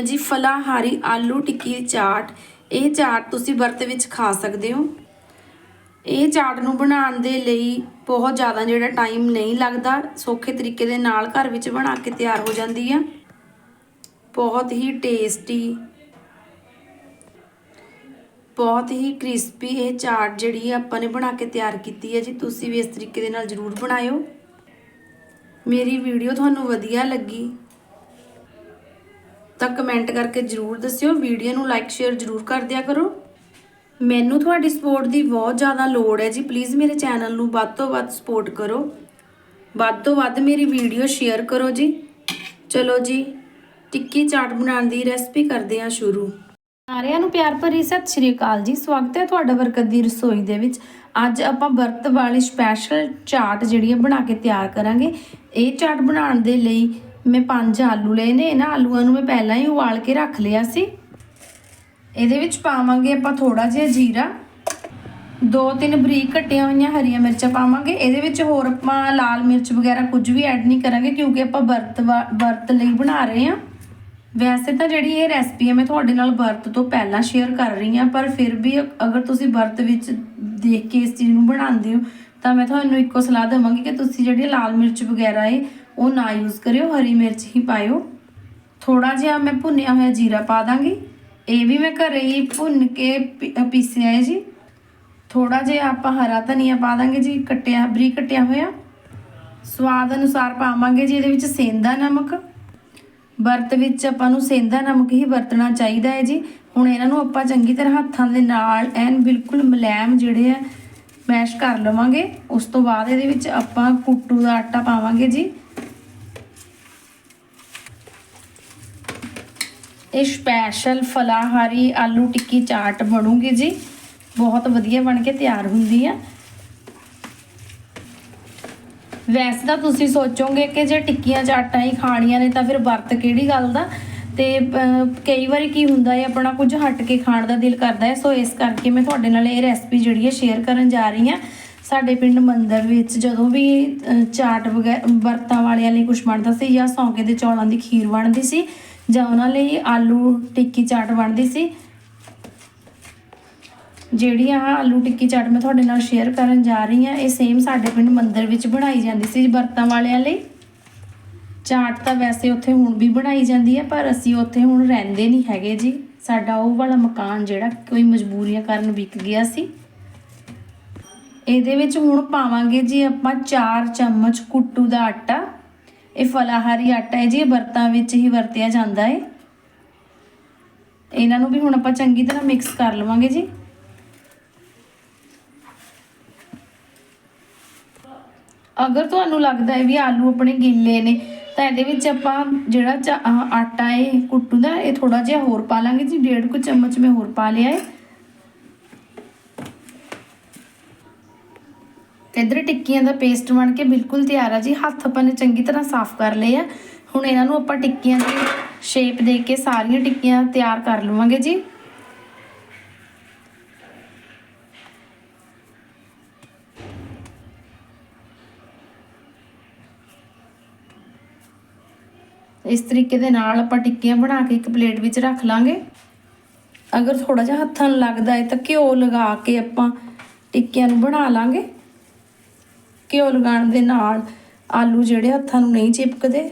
ਆ ਜੀ ਫਲਾਹਾਰੀ ਆਲੂ ਟਿੱਕੀ ਚਾਟ, ਇਹ ਚਾਟ ਤੁਸੀਂ ਵਰਤ ਵਿੱਚ ਖਾ ਸਕਦੇ ਹੋ। ਇਹ ਚਾਟ ਨੂੰ ਬਣਾਉਣ ਦੇ ਲਈ ਬਹੁਤ ਜ਼ਿਆਦਾ ਜਿਹੜਾ ਟਾਈਮ ਨਹੀਂ ਲੱਗਦਾ, ਸੌਖੇ ਤਰੀਕੇ ਦੇ ਨਾਲ ਘਰ ਵਿੱਚ ਬਣਾ ਕੇ ਤਿਆਰ ਹੋ ਜਾਂਦੀ ਆ। ਬਹੁਤ ਹੀ ਟੇਸਟੀ, ਬਹੁਤ ਹੀ ਕ੍ਰਿਸਪੀ ਇਹ ਚਾਟ ਜਿਹੜੀ ਆਪਾਂ ਨੇ ਬਣਾ ਕੇ ਤਿਆਰ ਕੀਤੀ ਹੈ ਜੀ, ਤੁਸੀਂ ਵੀ ਇਸ ਤਰੀਕੇ ਦੇ ਨਾਲ ਜ਼ਰੂਰ ਬਣਾਇਓ। ਮੇਰੀ ਵੀਡੀਓ ਤੁਹਾਨੂੰ ਵਧੀਆ ਲੱਗੀ ਤਾਂ ਕਮੈਂਟ ਕਰਕੇ ਜ਼ਰੂਰ ਦੱਸਿਓ। ਵੀਡੀਓ ਨੂੰ ਲਾਈਕ ਸ਼ੇਅਰ ਜ਼ਰੂਰ ਕਰ ਦਿਆ ਕਰੋ। ਮੈਨੂੰ ਤੁਹਾਡੀ ਸਪੋਰਟ ਦੀ ਬਹੁਤ ਜ਼ਿਆਦਾ ਲੋੜ ਹੈ ਜੀ। ਪਲੀਜ਼ ਮੇਰੇ ਚੈਨਲ ਨੂੰ ਵੱਧ ਤੋਂ ਵੱਧ ਸਪੋਰਟ ਕਰੋ। ਵੱਧ ਤੋਂ ਵੱਧ ਮੇਰੀ ਵੀਡੀਓ ਸ਼ੇਅਰ ਕਰੋ ਜੀ। ਚਲੋ ਜੀ, ਟਿੱਕੀ ਚਾਟ ਬਣਾਉਣ ਦੀ ਰੈਸਪੀ ਕਰਦੇ ਹਾਂ ਸ਼ੁਰੂ। ਸਾਰਿਆਂ ਨੂੰ ਪਿਆਰ ਭਰੀ ਸਤਿ ਸ਼੍ਰੀ ਅਕਾਲ ਜੀ। ਸਵਾਗਤ ਹੈ ਤੁਹਾਡਾ ਬਰਕਤ ਦੀ ਰਸੋਈ ਦੇ ਵਿੱਚ। ਅੱਜ ਆਪਾਂ ਵਰਤ ਵਾਲੀ ਸਪੈਸ਼ਲ ਚਾਟ ਜਿਹੜੀ ਹੈ ਬਣਾ ਕੇ ਤਿਆਰ ਕਰਾਂਗੇ। ਇਹ ਚਾਟ ਬਣਾਉਣ ਦੇ ਲਈ ਮੈਂ ਪੰਜ ਆਲੂ ਲਏ ਨੇ, ਇਹਨਾਂ ਆਲੂਆਂ ਨੂੰ ਮੈਂ ਪਹਿਲਾਂ ਹੀ ਉਬਾਲ ਕੇ ਰੱਖ ਲਿਆ ਸੀ। ਇਹਦੇ ਵਿੱਚ ਪਾਵਾਂਗੇ ਆਪਾਂ ਥੋੜਾ ਜਿਹਾ ਜੀਰਾ। ਦੋ ਤਿੰਨ ਬਰੀਕ ਕੱਟੀਆਂ ਹੋਈਆਂ ਹਰੀਆਂ ਮਿਰਚਾਂ ਪਾਵਾਂਗੇ। ਇਹਦੇ ਵਿੱਚ ਹੋਰ ਆਪਾਂ ਲਾਲ ਮਿਰਚ ਵਗੈਰਾ ਕੁਝ ਵੀ ਐਡ ਨਹੀਂ ਕਰਾਂਗੇ ਕਿਉਂਕਿ ਆਪਾਂ ਵਰਤ ਵਰਤ ਲਈ ਬਣਾ ਰਹੇ ਹਾਂ। ਵੈਸੇ ਤਾਂ ਜਿਹੜੀ ਇਹ ਰੈਸਪੀ ਹੈ, ਮੈਂ ਤੁਹਾਡੇ ਨਾਲ ਵਰਤ ਤੋਂ ਪਹਿਲਾਂ ਸ਼ੇਅਰ ਕਰ ਰਹੀ ਹਾਂ, ਪਰ ਫਿਰ ਵੀ ਅਗਰ ਤੁਸੀਂ ਵਰਤ ਵਿੱਚ ਦੇਖ ਕੇ ਇਸ ਚੀਜ਼ ਨੂੰ ਬਣਾਉਂਦੇ ਹੋ ਤਾਂ ਮੈਂ ਤੁਹਾਨੂੰ ਇੱਕੋ ਸਲਾਹ ਦੇਵਾਂਗੀ ਕਿ ਤੁਸੀਂ ਜਿਹੜੀ ਲਾਲ ਮਿਰਚ ਵਗੈਰਾ ਹੈ ਉਹ ਨਾ ਯੂਜ਼ ਕਰਿਓ, ਹਰੀ ਮਿਰਚ ਹੀ ਪਾਇਓ। ਥੋੜਾ ਜਿਹਾ ਮੈਂ ਭੁੰਨਿਆ ਹੋਇਆ ਜੀਰਾ ਪਾ ਦਾਂਗੀ। ਇਹ ਵੀ ਮੈਂ ਘਰੇ ਹੀ ਭੁੰਨ ਕੇ ਪੀ- ਪੀਸਿਆ ਹੈ ਜੀ। ਥੋੜਾ ਜਿਹਾ ਆਪਾਂ ਹਰਾ ਧਨੀਆ ਪਾ ਦਾਂਗੇ ਜੀ, ਕੱਟਿਆ, ਬਰੀਕ ਕੱਟਿਆ ਹੋਇਆ। ਸਵਾਦ ਅਨੁਸਾਰ ਪਾਵਾਂਗੇ ਜੀ, ਇਹਦੇ ਵਿੱਚ ਸੇਂਦਾ ਨਮਕ। ਵਰਤ ਵਿੱਚ ਆਪਾਂ ਨੂੰ ਸੇਂਦਾ ਨਮਕ ਹੀ ਵਰਤਣਾ ਚਾਹੀਦਾ ਹੈ ਜੀ। ਹੁਣ ਇਹਨਾਂ ਨੂੰ ਆਪਾਂ ਚੰਗੀ ਤਰ੍ਹਾਂ ਹੱਥਾਂ ਦੇ ਨਾਲ ਐਨ ਬਿਲਕੁਲ ਮਲੈਮ ਜਿਹੜੇ ਆ ਮੈਸ਼ ਕਰ ਲਵਾਂਗੇ। ਉਸ ਤੋਂ ਬਾਅਦ ਇਹਦੇ ਵਿੱਚ ਆਪਾਂ ਕੁੱਟੂ ਦਾ ਆਟਾ ਪਾਵਾਂਗੇ ਜੀ। ਇਹ ਸਪੈਸ਼ਲ ਫਲਾਹਾਰੀ ਆਲੂ ਟਿੱਕੀ ਚਾਟ ਬਣੂਗੀ ਜੀ। ਬਹੁਤ ਵਧੀਆ ਬਣ ਕੇ ਤਿਆਰ ਹੁੰਦੀ ਆ। ਵੈਸੇ ਤਾਂ ਤੁਸੀਂ ਸੋਚੋਗੇ ਕਿ ਜੇ ਟਿੱਕੀਆਂ ਚਾਟਾਂ ਹੀ ਖਾਣੀਆਂ ਨੇ ਤਾਂ ਫਿਰ ਵਰਤ ਕਿਹੜੀ ਗੱਲ ਦਾ? ਤੇ ਕਈ ਵਾਰੀ ਕੀ ਹੁੰਦਾ ਹੈ, ਆਪਣਾ ਕੁਝ ਹਟ ਕੇ ਖਾਣ ਦਾ ਦਿਲ ਕਰਦਾ ਹੈ, ਸੋ ਇਸ ਕਰਕੇ ਮੈਂ ਤੁਹਾਡੇ ਨਾਲ ਇਹ ਰੈਸਪੀ ਜਿਹੜੀ ਹੈ ਸ਼ੇਅਰ ਕਰਨ ਜਾ ਰਹੀ ਹਾਂ। ਸਾਡੇ ਪਿੰਡ ਮੰਦਰ ਵਿੱਚ ਜਦੋਂ ਵੀ ਚਾਟ ਵਗੈਰਾ ਵਰਤਾਂ ਵਾਲਿਆਂ ਲਈ ਕੁਝ ਬਣਦਾ ਸੀ ਜਾਂ ਸੌਂਕੇ ਦੇ ਚੌਲਾਂ ਦੀ ਖੀਰ ਬਣਦੀ ਸੀ ਜਾਂ ਉਹਨਾਂ ਲਈ ਆਲੂ ਟਿੱਕੀ ਚਾਟ ਬਣਦੀ ਸੀ, ਜਿਹੜੀ ਆ ਆਲੂ ਟਿੱਕੀ ਚਾਟ ਮੈਂ ਤੁਹਾਡੇ ਨਾਲ ਸ਼ੇਅਰ ਕਰਨ ਜਾ ਰਹੀ ਹਾਂ, ਇਹ ਸੇਮ ਸਾਡੇ ਪਿੰਡ ਮੰਦਰ ਵਿੱਚ ਬਣਾਈ ਜਾਂਦੀ ਸੀ ਵਰਤਾਂ ਵਾਲਿਆਂ ਲਈ। ਚਾਟ ਤਾਂ ਵੈਸੇ ਉੱਥੇ ਹੁਣ ਵੀ ਬਣਾਈ ਜਾਂਦੀ ਹੈ, ਪਰ ਅਸੀਂ ਉੱਥੇ ਹੁਣ ਰਹਿੰਦੇ ਨਹੀਂ ਹੈਗੇ ਜੀ। ਸਾਡਾ ਉਹ ਵਾਲਾ ਮਕਾਨ ਜਿਹੜਾ ਕੋਈ ਮਜਬੂਰੀਆਂ ਕਾਰਨ ਵਿਕ ਗਿਆ ਸੀ। ਇਹਦੇ ਵਿੱਚ ਹੁਣ ਪਾਵਾਂਗੇ ਜੀ ਆਪਾਂ 4 ਚਮਚ ਕੁੱਟੂ ਦਾ ਆਟਾ। ਇਹ ਫਲਾਹਾਰੀ ਆਟਾ ਹੈ ਜੀ, ਇਹ ਵਰਤਾਂ ਵਿੱਚ ਹੀ ਵਰਤਿਆ ਜਾਂਦਾ ਹੈ। ਇਹਨਾਂ ਨੂੰ ਵੀ ਹੁਣ ਆਪਾਂ ਚੰਗੀ ਤਰ੍ਹਾਂ ਮਿਕਸ ਕਰ ਲਵਾਂਗੇ ਜੀ। ਅਗਰ ਤੁਹਾਨੂੰ ਲੱਗਦਾ ਹੈ ਵੀ ਆਲੂ ਆਪਣੇ ਗਿੱਲੇ ਨੇ ਤਾਂ ਇਹਦੇ ਵਿੱਚ ਆਪਾਂ ਜਿਹੜਾ ਚਾ- ਆਟਾ ਹੈ ਕੁੱਟੂ ਦਾ ਇਹ ਥੋੜਾ ਜਿਹਾ ਹੋਰ ਪਾ ਲਾਂਗੇ ਜੀ, ਡੇਢ ਕੁ ਚਮਚ ਮੈਂ ਹੋਰ ਪਾ ਲਿਆ ਹੈ ਇਧਰ ਟਿੱਕੀਆਂ ਦਾ ਪੇਸਟ ਬਣ ਕੇ ਬਿਲਕੁਲ ਤਿਆਰ ਆ ਜੀ। ਹੱਥ ਆਪਾਂ ਨੇ ਚੰਗੀ ਤਰ੍ਹਾਂ ਸਾਫ਼ ਕਰ ਲਏ ਆ। ਹੁਣ ਇਹਨਾਂ ਨੂੰ ਆਪਾਂ ਟਿੱਕੀਆਂ ਦੀ ਸ਼ੇਪ ਦੇ ਕੇ ਸਾਰੀਆਂ ਟਿੱਕੀਆਂ ਤਿਆਰ ਕਰ ਲਵਾਂਗੇ ਜੀ। ਇਸ ਤਰੀਕੇ ਦੇ ਨਾਲ ਆਪਾਂ ਟਿੱਕੀਆਂ ਬਣਾ ਕੇ ਇੱਕ ਪਲੇਟ ਵਿੱਚ ਰੱਖ ਲਾਂਗੇ। ਅਗਰ ਥੋੜਾ ਜਿਹਾ ਹੱਥਾਂ ਨੂੰ ਲੱਗਦਾ ਹੈ ਤਾਂ ਘਿਓ ਲਗਾ ਕੇ ਆਪਾਂ ਟਿੱਕੀਆਂ ਨੂੰ ਬਣਾ ਲਾਂਗੇ। ਘਿਓ ਲਗਾਉਣ ਦੇ ਨਾਲ ਆਲੂ ਜਿਹੜੇ ਹੱਥਾਂ ਨੂੰ ਨਹੀਂ ਚਿਪਕਦੇ।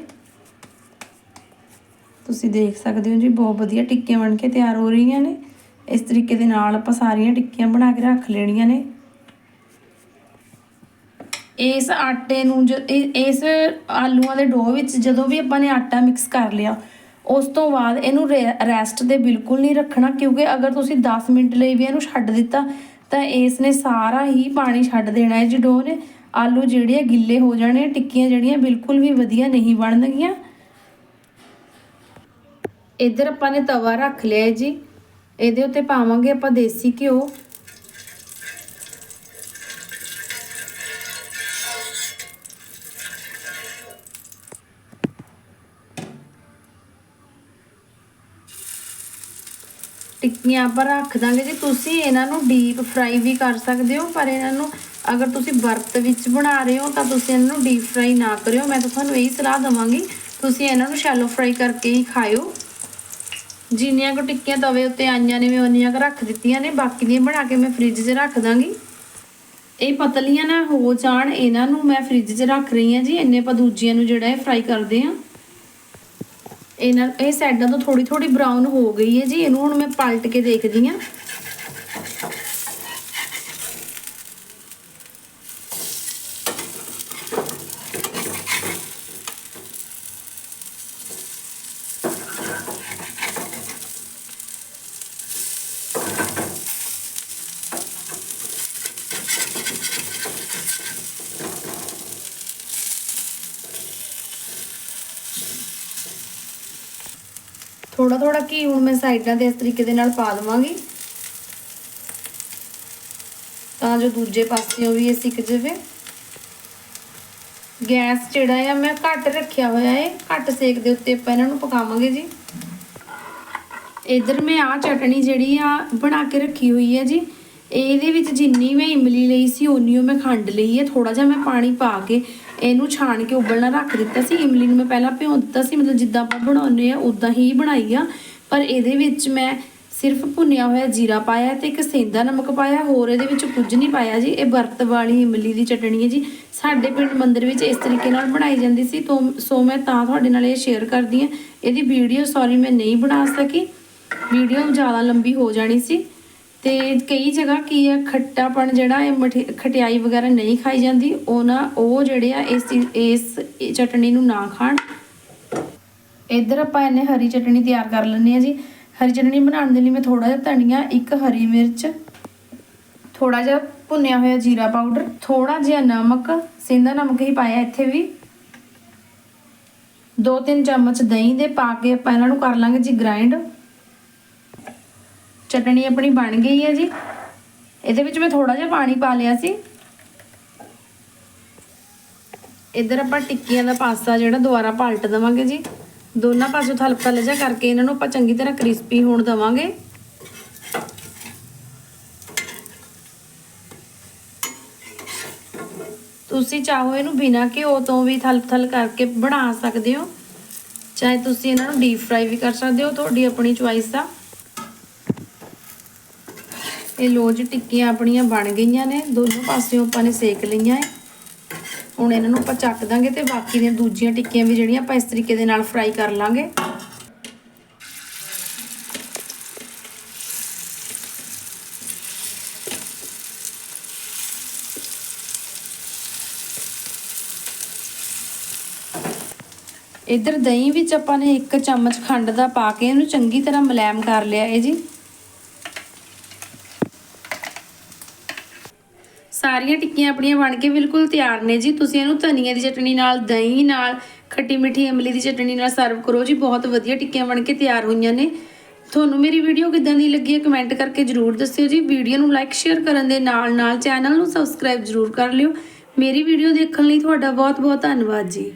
ਤੁਸੀਂ ਦੇਖ ਸਕਦੇ ਹੋ ਜੀ, ਬਹੁਤ ਵਧੀਆ ਟਿੱਕੀਆਂ ਬਣ ਕੇ ਤਿਆਰ ਹੋ ਰਹੀਆਂ ਨੇ। ਇਸ ਤਰੀਕੇ ਦੇ ਨਾਲ ਆਪਾਂ ਸਾਰੀਆਂ ਟਿੱਕੀਆਂ ਬਣਾ ਕੇ ਰੱਖ ਲੈਣੀਆਂ ਨੇ। ਇਸ ਆਟੇ ਨੂੰ ਜ ਇਸ ਆਲੂਆਂ ਦੇ ਡੋ ਵਿੱਚ ਜਦੋਂ ਵੀ ਆਪਾਂ ਨੇ ਆਟਾ ਮਿਕਸ ਕਰ ਲਿਆ, ਉਸ ਤੋਂ ਬਾਅਦ ਇਹਨੂੰ ਰੈਸਟ ਦੇ ਬਿਲਕੁਲ ਨਹੀਂ ਰੱਖਣਾ, ਕਿਉਂਕਿ ਅਗਰ ਤੁਸੀਂ 10 ਮਿੰਟ ਲਈ ਵੀ ਇਹਨੂੰ ਛੱਡ ਦਿੱਤਾ, ਤਾਂ ਇਸ ਨੇ ਸਾਰਾ ਹੀ ਪਾਣੀ ਛੱਡ ਦੇਣਾ ਹੈ ਜੀ ਡੋ ਨੇ। ਆਲੂ ਜਿਹੜੇ ਆ ਗਿੱਲੇ ਹੋ ਜਾਣੇ, ਟਿੱਕੀਆਂ ਜਿਹੜੀਆਂ ਬਿਲਕੁਲ ਵੀ ਵਧੀਆ ਨਹੀਂ ਬਣਨਗੀਆਂ। ਇੱਧਰ ਆਪਾਂ ਨੇ ਤਵਾ ਰੱਖ ਲਿਆ ਜੀ। ਇਹਦੇ ਉੱਤੇ ਪਾਵਾਂਗੇ ਆਪਾਂ ਦੇਸੀ ਘਿਓ। ਟਿੱਕੀਆਂ ਆਪਾਂ ਰੱਖ ਦਾਂਗੇ। ਜੀ ਤੁਸੀਂ ਇਹਨਾਂ ਨੂੰ ਡੀਪ ਫਰਾਈ ਵੀ ਕਰ ਸਕਦੇ ਹੋ, ਪਰ ਇਹਨਾਂ ਨੂੰ ਅਗਰ ਤੁਸੀਂ ਵਰਤ ਵਿੱਚ ਬਣਾ ਰਹੇ ਹੋ, ਤਾਂ ਤੁਸੀਂ ਇਹਨਾਂ ਨੂੰ ਡੀਪ ਫਰਾਈ ਨਾ ਕਰਿਓ। ਮੈਂ ਤਾਂ ਤੁਹਾਨੂੰ ਇਹੀ ਸਲਾਹ ਦਵਾਂਗੀ, ਤੁਸੀਂ ਇਹਨਾਂ ਨੂੰ ਸ਼ੈਲੋ ਫਰਾਈ ਕਰਕੇ ਹੀ ਖਾਇਓ। ਜਿੰਨੀਆਂ ਕੁ ਟਿੱਕੀਆਂ ਤਵੇ ਉੱਤੇ ਆਈਆਂ ਨੇ, ਮੈਂ ਉਨੀਆਂ ਕੁ ਰੱਖ ਦਿੱਤੀਆਂ ਨੇ। ਬਾਕੀ ਦੀਆਂ ਬਣਾ ਕੇ ਮੈਂ ਫ੍ਰਿਜ 'ਚ ਰੱਖ ਦਾਂਗੀ। ਇਹ ਪਤਲੀਆਂ ਨਾ ਹੋ ਜਾਣ। ਇਹਨਾਂ ਨੂੰ ਮੈਂ ਫ੍ਰਿਜ 'ਚ ਰੱਖ ਰਹੀ ਹਾਂ ਜੀ। ਇੰਨੇ ਆਪਾਂ ਦੂਜੀਆਂ ਨੂੰ ਜਿਹੜਾ ਹੈ ਫਰਾਈ ਕਰਦੇ ਹਾਂ। ਇਹਨਾਂ ਇਹ ਸਾਈਡਾਂ ਤੋਂ ਥੋੜੀ ਥੋੜੀ ਬਰਾਊਨ ਹੋ ਗਈ ਹੈ ਜੀ। ਇਹਨੂੰ ਹੁਣ ਮੈਂ ਪਲਟ ਕੇ ਦੇਖਦੀ ਹਾਂ। ਥੋੜਾ ਥੋੜਾ ਘੀ ਹੁਣ ਮੈਂ ਸਾਈਡਾਂ ਤੇ ਇਸ ਤਰੀਕੇ ਦੇ ਨਾਲ ਪਾ ਦਵਾਂਗੀ। ਤਾਂ ਜੋ ਦੂਜੇ ਪਾਸਿਓਂ ਵੀ ਇਹ ਸਿੱਕ ਜਾਵੇ। ਗੈਸ ਜਿਹੜਾ ਆ, ਮੈਂ ਘੱਟ ਰੱਖਿਆ ਹੋਇਆ ਹੈ ਘੱਟ ਸੇਕ ਦੇ ਉੱਤੇ ਆਪਾਂ ਇਹਨਾਂ ਨੂੰ ਪਕਾਵਾਂਗੇ ਜੀ। ਇਧਰ ਮੈਂ ਆ ਚਟਣੀ ਜਿਹੜੀ ਆ, ਬਣਾ ਕੇ ਰੱਖੀ ਹੋਈ ਹੈ ਜੀ। ਇਹਦੇ ਵਿੱਚ ਜਿੰਨੀ ਮੈਂ ਇਮਲੀ ਲਈ ਸੀ, ਓਨੀ ਓ ਮੈਂ ਖੰਡ ਲਈ ਹੈ ਥੋੜਾ ਜਿਹਾ ਮੈਂ ਪਾਣੀ ਪਾ ਕੇ ਇਹਨੂੰ ਛਾਣ ਕੇ ਉਬਲਣਾ ਰੱਖ ਦਿੱਤਾ ਸੀ, ਇਮਲੀ ਨੂੰ ਮੈਂ ਪਹਿਲਾਂ ਭਿਉਂ ਦਿੱਤਾ ਸੀ, ਮਤਲਬ ਜਿੱਦਾਂ ਆਪਾਂ ਬਣਾਉਂਦੇ ਆ ਉਦਾਂ ਹੀ ਬਣਾਈ ਆ। ਪਰ ਇਹਦੇ ਵਿੱਚ ਮੈਂ ਸਿਰਫ ਭੁੰਨਿਆ ਹੋਇਆ ਜੀਰਾ ਪਾਇਆ ਤੇ ਇੱਕ ਸੇਂਦਾ ਨਮਕ ਪਾਇਆ, ਹੋਰ ਇਹਦੇ ਵਿੱਚ ਕੁਝ ਨਹੀਂ ਪਾਇਆ ਜੀ। ਇਹ ਵਰਤ ਵਾਲੀ ਇਮਲੀ ਦੀ ਚਟਣੀ ਹੈ ਜੀ। ਸਾਡੇ ਪਿੰਡ ਮੰਦਰ ਵਿੱਚ ਇਸ ਤਰੀਕੇ ਨਾਲ ਬਣਾਈ ਜਾਂਦੀ ਸੀ, ਤੋਂ ਸੋ ਮੈਂ ਤਾਂ ਤੁਹਾਡੇ ਨਾਲ ਇਹ ਸ਼ੇਅਰ ਕਰਦੀ ਹਾਂ। ਇਹਦੀ ਵੀਡੀਓ ਸੌਰੀ ਮੈਂ ਨਹੀਂ ਬਣਾ ਸਕੀ। ਵੀਡੀਓ ਜ਼ਿਆਦਾ ਲੰਬੀ ਹੋ ਜਾਣੀ ਸੀ। ਤੇ ਕਈ ਜਗ੍ਹਾ ਕੀ ਆ, ਖੱਟਾਪਣ ਜਿਹੜਾ ਇਹ ਮਠੀ- ਖਟਿਆਈ ਵਗੈਰਾ ਨਹੀਂ ਖਾਈ ਜਾਂਦੀ, ਉਹ ਨਾ, ਉਹ ਜਿਹੜੇ ਆ, ਇਸ ਇਸ ਚਟਣੀ ਨੂੰ ਨਾ ਖਾਣ। ਇੱਧਰ ਆਪਾਂ ਇਹਨੇ ਹਰੀ ਚਟਣੀ ਤਿਆਰ ਕਰ ਲੈਣੀ ਆ ਜੀ। ਹਰੀ ਚਟਣੀ ਬਣਾਉਣ ਦੇ ਲਈ ਮੈਂ ਥੋੜਾ ਜਿਹਾ ਧਨੀਆ, ਇੱਕ ਹਰੀ ਮਿਰਚ ਥੋੜਾ ਜਿਹਾ ਭੁੰਨਿਆ ਹੋਇਆ ਜੀਰਾ ਪਾਊਡਰ ਥੋੜਾ ਜਿਹਾ ਨਮਕ ਸਿੰਦਾ ਨਮਕ ਹੀ ਪਾਇਆ ਇੱਥੇ ਵੀ। ਦੋ ਤਿੰਨ ਚਮਚ ਦਹੀਂ ਦੇ ਪਾ ਕੇ ਆਪਾਂ ਇਹਨਾਂ ਨੂੰ ਕਰ ਲਾਂਗੇ ਜੀ ਗ੍ਰਾਈਂਡ ਚਟਣੀ ਆਪਣੀ ਬਣ ਗਈ ਹੈ ਜੀ। ਇਹਦੇ ਵਿੱਚ ਮੈਂ ਥੋੜਾ ਜਿਹਾ ਪਾਣੀ ਪਾ ਲਿਆ ਸੀ। ਇੱਧਰ ਆਪਾਂ ਟਿੱਕੀਆਂ ਦਾ ਪਾਸਾ ਜਿਹੜਾ ਦੁਬਾਰਾ ਪਲਟ ਦਵਾਂਗੇ ਜੀ। ਦੋਨਾਂ ਪਾਸੋਂ ਹਲਕਾ ਲਜਾ ਕਰਕੇ ਇਹਨਾਂ ਨੂੰ ਆਪਾਂ ਚੰਗੀ ਤਰ੍ਹਾਂ ਕ੍ਰਿਸਪੀ ਹੋਣ ਦਵਾਂਗੇ। ਤੁਸੀਂ ਚਾਹੋ ਇਹਨੂੰ ਬਿਨਾਂ ਘਿਓ ਤੋਂ ਵੀ ਥਲ ਥਲ ਕਰਕੇ ਬਣਾ ਸਕਦੇ ਹੋ। ਚਾਹੇ ਤੁਸੀਂ ਇਹਨਾਂ ਨੂੰ ਡੀਪ ਫਰਾਈ ਵੀ ਕਰ ਸਕਦੇ ਹੋ, ਤੁਹਾਡੀ ਆਪਣੀ ਚੁਆਇਸ ਆ। ਇਹ ਲੋ ਜੀ ਟਿੱਕੀਆਂ ਆਪਣੀਆਂ ਬਣ ਗਈਆਂ ਨੇ। ਦੋਨੋਂ ਪਾਸਿਓਂ ਆਪਾਂ ਨੇ ਸੇਕ ਲਈਆਂ ਹੈ ਹੁਣ ਇਹਨਾਂ ਨੂੰ ਆਪਾਂ ਚੱਕ ਦਾਂਗੇ ਤੇ ਬਾਕੀ ਦੀਆਂ ਦੂਜੀਆਂ ਟਿੱਕੀਆਂ ਵੀ ਜਿਹੜੀਆਂ ਆਪਾਂ ਇਸ ਤਰੀਕੇ ਦੇ ਨਾਲ ਫਰਾਈ ਕਰ ਲਾਂਗੇ। ਇੱਧਰ ਦਹੀਂ ਵਿੱਚ ਆਪਾਂ ਨੇ ਇੱਕ ਚਮਚ ਖੰਡ ਦਾ ਪਾ ਕੇ ਇਹਨੂੰ ਚੰਗੀ ਤਰ੍ਹਾਂ ਮਲੈਮ ਕਰ ਲਿਆ ਹੈ ਜੀ। ਸਾਰੀਆਂ ਟਿੱਕੀਆਂ ਆਪਣੀਆਂ ਬਣ ਕੇ ਬਿਲਕੁਲ ਤਿਆਰ ਨੇ ਜੀ। ਤੁਸੀਂ ਇਹਨੂੰ ਧਨੀਏ ਦੀ ਚਟਣੀ ਨਾਲ, ਦਹੀਂ ਨਾਲ, ਖੱਟੀ ਮਿੱਠੀ ਇਮਲੀ ਦੀ ਚਟਣੀ ਨਾਲ ਸਰਵ ਕਰੋ ਜੀ। ਬਹੁਤ ਵਧੀਆ ਟਿੱਕੀਆਂ ਬਣ ਕੇ ਤਿਆਰ ਹੋਈਆਂ ਨੇ। ਤੁਹਾਨੂੰ ਮੇਰੀ ਵੀਡੀਓ ਕਿਦਾਂ ਦੀ ਲੱਗੀ ਹੈ ਕਮੈਂਟ ਕਰਕੇ ਜਰੂਰ ਦੱਸਿਓ ਜੀ। ਵੀਡੀਓ ਨੂੰ ਲਾਈਕ, ਸ਼ੇਅਰ ਕਰਨ ਦੇ ਨਾਲ ਨਾਲ ਚੈਨਲ ਨੂੰ ਸਬਸਕ੍ਰਾਈਬ ਜਰੂਰ ਕਰ ਲਿਓ। ਮੇਰੀ ਵੀਡੀਓ ਦੇਖਣ ਲਈ ਤੁਹਾਡਾ ਬਹੁਤ ਬਹੁਤ ਧੰਨਵਾਦ ਜੀ।